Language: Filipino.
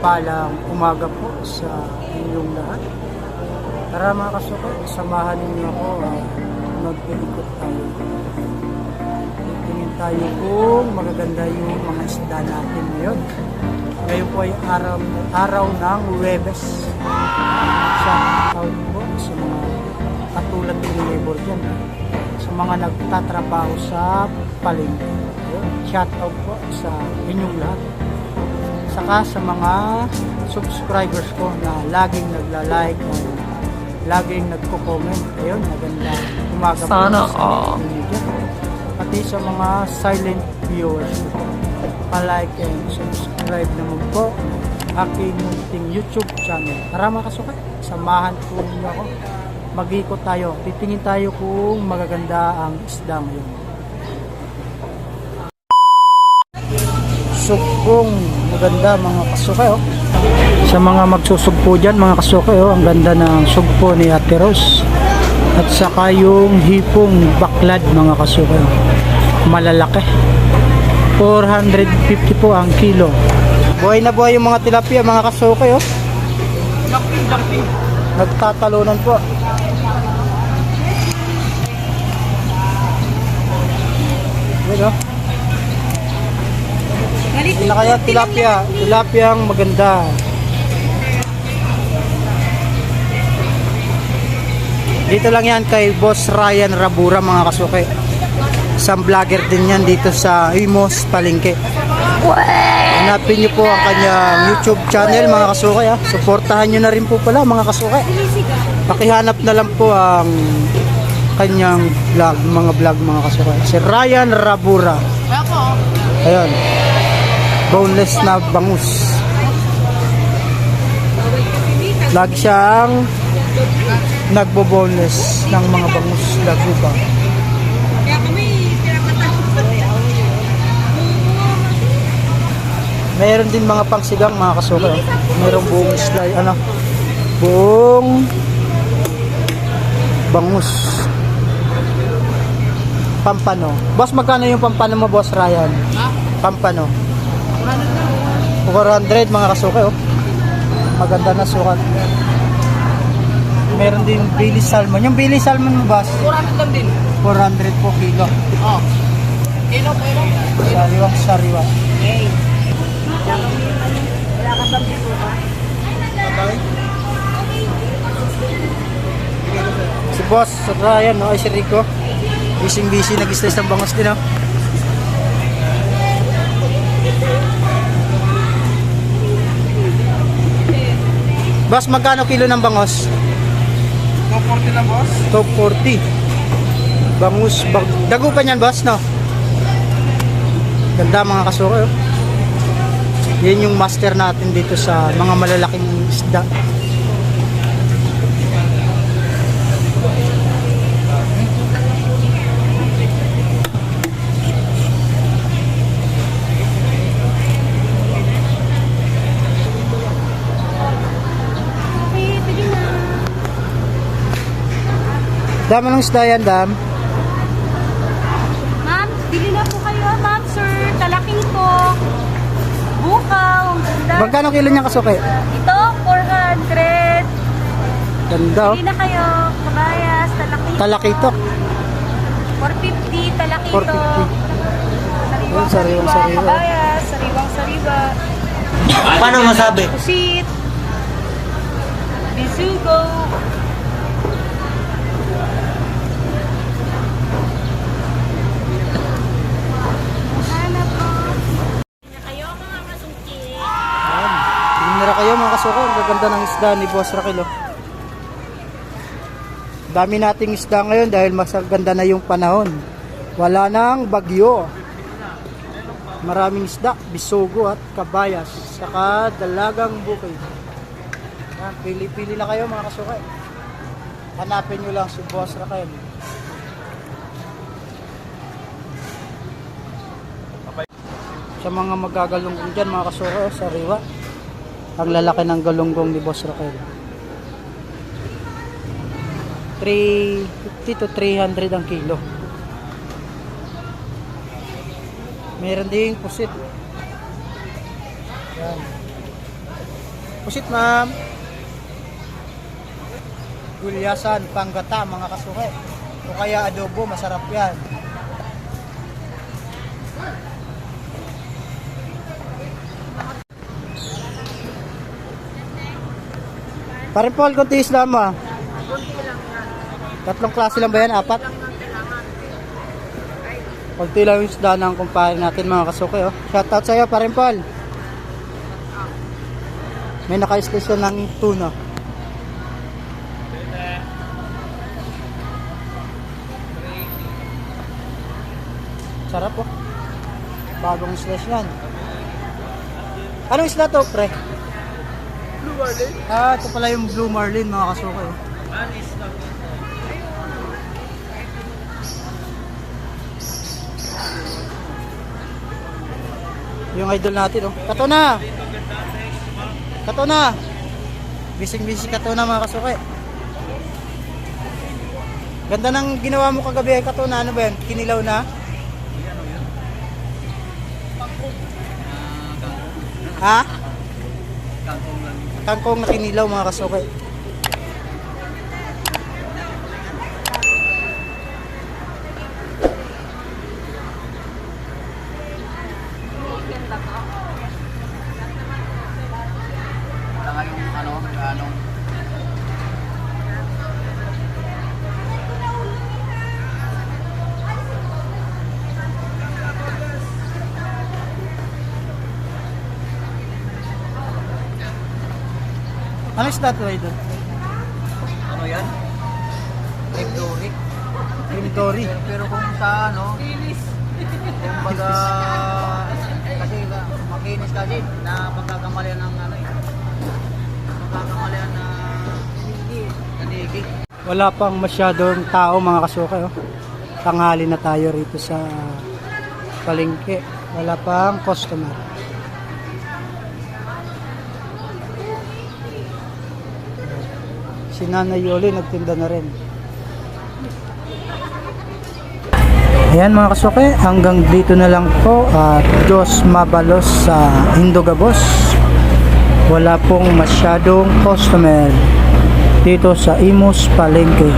mapagpalang umaga po sa inyong lahat. Tara mga kasuko, samahan ninyo ako uh, mag-ikot tayo. Tingin tayo kung magaganda yung mga isda natin ngayon. Ngayon po ay araw, araw ng Webes. Shout out po sa mga katulad ng neighbor dyan. Sa mga nagtatrabaho sa palengke. Shout out po sa inyong lahat. Saka sa mga subscribers ko na laging nagla-like at laging nagko-comment. Ayun, maganda umaga po Sana sa all. inyo dyan. Pati sa mga silent viewers ko. Pa-like and subscribe naman po aking munting YouTube channel. Tara mga samahan po niyo ako. Mag-ikot tayo. Titingin tayo kung magaganda ang isda ngayon. Sugpong maganda mga kasukay oh. Sa mga magsusugpo dyan mga kasukay oh, ang ganda ng sugpo ni Ate Rose. At saka yung hipong baklad mga kasukay oh. Malalaki. 450 po ang kilo. Buhay na buhay yung mga tilapia mga kasukay oh. Nagtatalunan po. Yan oh. Na kaya tilapia. Tilapia ang maganda. Dito lang yan kay Boss Ryan Rabura mga kasuke. Isang vlogger din yan dito sa Imos Palengke. Hanapin niyo po ang kanyang YouTube channel mga kasuke. Ha. Suportahan niyo na rin po pala mga kasuke. Pakihanap na lang po ang kanyang vlog, mga vlog mga kasuke. Si Ryan Rabura. Ayun. Boneless na bangus. Lagi siyang nagbo-boneless ng mga bangus laguba. Meron din mga pangsigang mga kasuka. oh. Merong buong slide, ano, buong bangus. Pampano. Boss, magkano yung pampano mo, Boss Ryan? Pampano. 400 mga kasuka, oh. Maganda na sukat. Meron din Billy Salmon. Yung Billy Salmon mo, boss? 400 lang din. 400 po kilo. Oh. Kilo, kilo. Sariwang sariwa. Okay. Wala ka bang dito ba? Si boss, sa Ryan, no? ay si Rico. Busy busy, nag-slice ng bangos din, no? Boss, magkano kilo ng bangos? 240 lang, boss. 240. Bangus, bag, dago pa niyan, boss, no? Ganda mga kasuka, oh. Yan yung master natin dito sa mga malalaking isda. Dami ng isda yan, dam. Ma'am, bili na po kayo, ma'am, sir. Talaking po. Bukaw. ganda. Magkano kilo niya kasuke? Ito, 400. Ganda, oh. Bili na kayo. Kabayas, talakito. Talakitok. 450, talakito. 450. Sariwang Sariwang sariwa, kabayas, sariwang sariwa. Paano masabi? Pusit. Bisugo. Hanap po. Kayo mga masungkit. Ayan. Mga kasuko. Ang gaganda ng isda ni Boss Rakilo. Dami nating isda ngayon dahil mas ganda na yung panahon. Wala nang bagyo. Maraming isda, bisugo at kabayas. Saka dalagang bukid. Ayan, Pili-pili na kayo mga kasuko. Hanapin nyo lang si Boss Raquel. Sa mga magagalunggong dyan mga kasuko, sa riwa. Ang lalaki ng galunggong ni Boss Raquel. 350 to 300 ang kilo. Meron ding pusit. Yan. Pusit, ma'am. Gulyasan, panggata, mga kasuke. O kaya adobo, masarap yan. Pare Paul, konti Islam ah. Tatlong klase lang ba yan? Apat? Konti lang yung isda ng kumpare natin mga kasuke. Oh. Shoutout sa'yo, pare Paul. May naka-station ng tuna. Sarap po. Bagong slash yan. Anong isda to, pre? Blue Marlin? Ah, ito pala yung Blue Marlin mga kasuke. oh. Anis lang. Yung idol natin, oh. Kato na! Kato na! Bising-busy kato na mga kasuke. Ganda ng ginawa mo kagabi ay kato na. Ano ba yan? Kinilaw na? Ha? Kangkong lang. Kangkong na kinilaw mga kasuke. Wala nga yung ano, ano. Ano isda to idol? Ano yan? Dory. Crematory. Pero, kung sa ano, kung baga, kasi makinis kasi na pagkakamalian ng ano eh. Pagkakamalian na nanigi. Wala pang masyadong tao mga kasuke. Oh. Tanghali na tayo rito sa palengke. Wala pang customer. Si Nanay Yoli nagtinda na rin. Ayan mga kasuke, hanggang dito na lang po at Diyos mabalos sa Indogabos. Wala pong masyadong customer dito sa Imus Palengke.